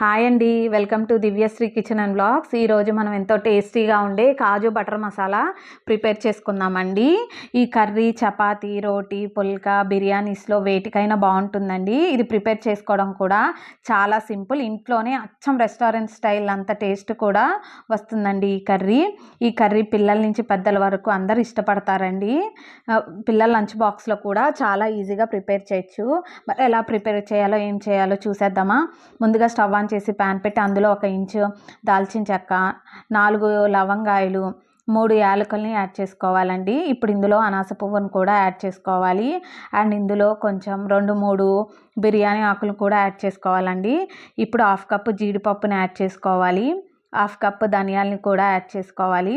Hi అండి. Welcome to Divyasri kitchen and blogs. ఈరోజు మనం ఎంతో టేస్టీగా ఉండే కాజు బటర్ మసాలా ప్రిపేర్ చేసుకుందామండి. ఈ కర్రీ చపాతీ రోటీ పుల్కా బిర్యానీస్లో వేటికైనా బాగుంటుందండి. ఇది ప్రిపేర్ చేసుకోవడం కూడా చాలా సింపుల్. ఇంట్లోనే అచ్చం రెస్టారెంట్ స్టైల్ అంత టేస్ట్ కూడా వస్తుందండి ఈ కర్రీ. ఈ కర్రీ పిల్లల నుంచి పెద్దల వరకు అందరు ఇష్టపడతారండి. పిల్లల లంచ్ బాక్స్లో కూడా చాలా ఈజీగా ప్రిపేర్ చేయొచ్చు. ఎలా ప్రిపేర్ చేయాలో ఏం చేయాలో చూసేద్దామా? ముందుగా స్టవ్ ఆన్ చేసి ప్యాన్ పెట్టి అందులో ఒక ఇంచు దాల్చిన చెక్క నాలుగు లవంగాయలు మూడు యాలకుల్ని యాడ్ చేసుకోవాలండి. ఇప్పుడు ఇందులో అనాస పువ్వును కూడా యాడ్ చేసుకోవాలి. అండ్ ఇందులో కొంచెం రెండు మూడు బిర్యానీ ఆకులు కూడా యాడ్ చేసుకోవాలండి. ఇప్పుడు హాఫ్ కప్ జీడిపప్పుని యాడ్ చేసుకోవాలి. హాఫ్ కప్ ధనియాలని కూడా యాడ్ చేసుకోవాలి.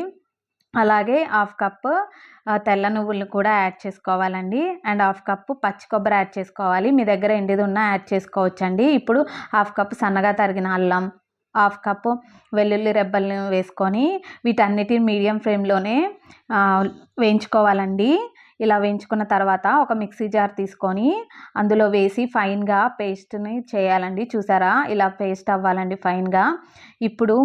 అలాగే హాఫ్ కప్ తెల్ల నువ్వులు కూడా యాడ్ చేసుకోవాలండి. అండ్ హాఫ్ కప్పు పచ్చి కొబ్బరి యాడ్ చేసుకోవాలి. మీ దగ్గర ఎండిది ఉన్నా యాడ్ చేసుకోవచ్చండి. ఇప్పుడు హాఫ్ కప్ సన్నగా తరిగిన అల్లం హాఫ్ కప్పు వెల్లుల్లి రెబ్బల్ని వేసుకొని వీటన్నిటిని మీడియం ఫ్లేమ్లోనే వేయించుకోవాలండి. ఇలా వేయించుకున్న తర్వాత ఒక మిక్సీ జార్ తీసుకొని అందులో వేసి ఫైన్గా పేస్ట్ని చేయాలండి. చూసారా? ఇలా పేస్ట్ అవ్వాలండి ఫైన్గా. ఇప్పుడు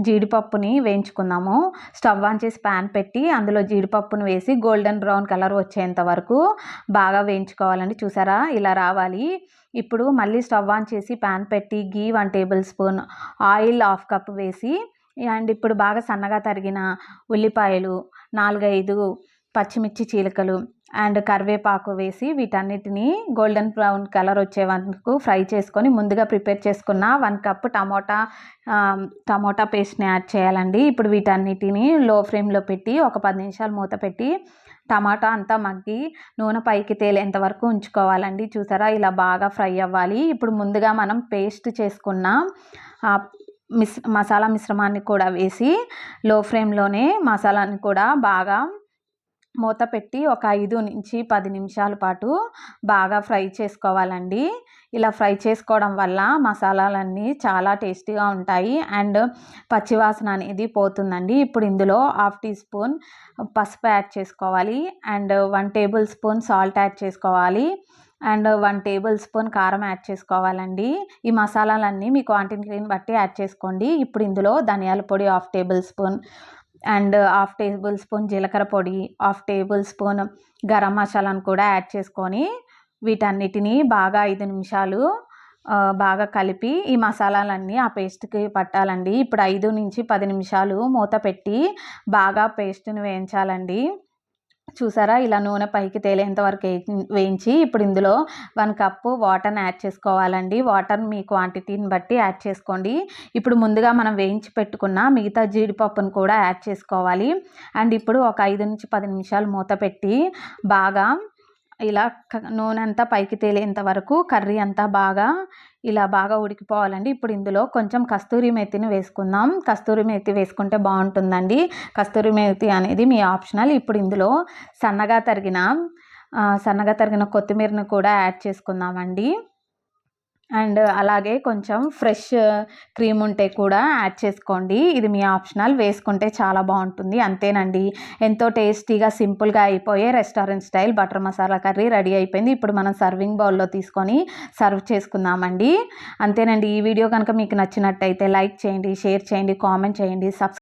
జీడిపప్పుని వేయించుకుందాము. స్టవ్ ఆన్ చేసి ప్యాన్ పెట్టి అందులో జీడిపప్పును వేసి గోల్డెన్ బ్రౌన్ కలర్ వచ్చేంత వరకు బాగా వేయించుకోవాలండి. చూసారా? ఇలా రావాలి. ఇప్పుడు మళ్ళీ స్టవ్ ఆన్ చేసి ప్యాన్ పెట్టి ghee one tablespoon oil half cup వేసి అండ్ ఇప్పుడు బాగా సన్నగా తరిగిన ఉల్లిపాయలు నాలుగైదు పచ్చిమిర్చి చీలికలు అండ్ కరివేపాకు వేసి వీటన్నిటిని గోల్డెన్ బ్రౌన్ కలర్ వచ్చే వరకు ఫ్రై చేసుకొని ముందుగా ప్రిపేర్ చేసుకున్న వన్ కప్ టమోటా టమోటా పేస్ట్ని యాడ్ చేయాలండి. ఇప్పుడు వీటన్నిటిని లో ఫ్లేమ్లో పెట్టి ఒక పది నిమిషాలు మూత పెట్టి టమాటా అంతా మగ్గి నూనె పైకి తేలేంత వరకు ఉంచుకోవాలండి. చూసారా? ఇలా బాగా ఫ్రై అవ్వాలి. ఇప్పుడు ముందుగా మనం పేస్ట్ చేసుకున్న మిస్ మసాలా మిశ్రమాన్ని కూడా వేసి లో ఫ్లేమ్లోనే మసాలాని కూడా బాగా మూత పెట్టి ఒక ఐదు నుంచి పది నిమిషాల పాటు బాగా ఫ్రై చేసుకోవాలండి. ఇలా ఫ్రై చేసుకోవడం వల్ల మసాలాలన్నీ చాలా టేస్టీగా ఉంటాయి. అండ్ పచ్చివాసన అనేది పోతుందండి. ఇప్పుడు ఇందులో హాఫ్ టీ స్పూన్ పసుపు యాడ్ చేసుకోవాలి. And one tablespoon salt add చేసుకోవాలి. అండ్ వన్ టేబుల్ స్పూన్ కారం యాడ్ చేసుకోవాలండి. ఈ మసాలాలన్నీ మీ క్వాంటిటీని బట్టి యాడ్ చేసుకోండి. ఇప్పుడు ఇందులో ధనియాల పొడి half tablespoon and half tablespoon జీలకర్ర పొడి హాఫ్ టేబుల్ స్పూన్ గరం మసాలాను కూడా యాడ్ చేసుకొని వీటన్నిటిని బాగా ఐదు నిమిషాలు బాగా కలిపి ఈ మసాలాలన్నీ ఆ పేస్ట్కి పట్టాలండి. ఇప్పుడు ఐదు నుంచి పది నిమిషాలు మూత పెట్టి బాగా పేస్ట్ని వేయించాలండి. చూసారా? ఇలా నూనె పైకి తేలేంత వరకు వేయించి ఇప్పుడు ఇందులో వన్ కప్పు వాటర్ని యాడ్ చేసుకోవాలండి. వాటర్ మీ క్వాంటిటీని బట్టి యాడ్ చేసుకోండి. ఇప్పుడు ముందుగా మనం వేయించి పెట్టుకున్న మిగతా జీడిపప్పును కూడా యాడ్ చేసుకోవాలి. అండ్ ఇప్పుడు ఒక ఐదు నుంచి పది నిమిషాలు మూత పెట్టి బాగా ఇలా నూనె అంతా పైకి తేలేంత వరకు కర్రీ అంతా బాగా ఇలా బాగా ఉడికిపోవాలండి. ఇప్పుడు ఇందులో కొంచెం కస్తూరి మేతిని వేసుకుందాం. కస్తూరి మేతి వేసుకుంటే బాగుంటుందండి. కస్తూరి మేతి అనేది మీ ఆప్షనల్. ఇప్పుడు ఇందులో సన్నగా తరిగిన సన్నగా తరిగిన కొత్తిమీరని కూడా యాడ్ చేసుకుందామండి. అండ్ అలాగే కొంచెం ఫ్రెష్ క్రీమ్ ఉంటే కూడా యాడ్ చేసుకోండి. ఇది మీ ఆప్షనల్. వేసుకుంటే చాలా బాగుంటుంది. అంతేనండి. ఎంతో టేస్టీగా సింపుల్గా అయిపోయే restaurant style butter masala curry ready అయిపోయింది. ఇప్పుడు మనం సర్వింగ్ బౌల్లో తీసుకొని సర్వ్ చేసుకుందామండి. అంతేనండి. ఈ వీడియో కనుక మీకు నచ్చినట్టయితే లైక్ చేయండి షేర్ చేయండి కామెంట్ చేయండి సబ్స్క్రైబ్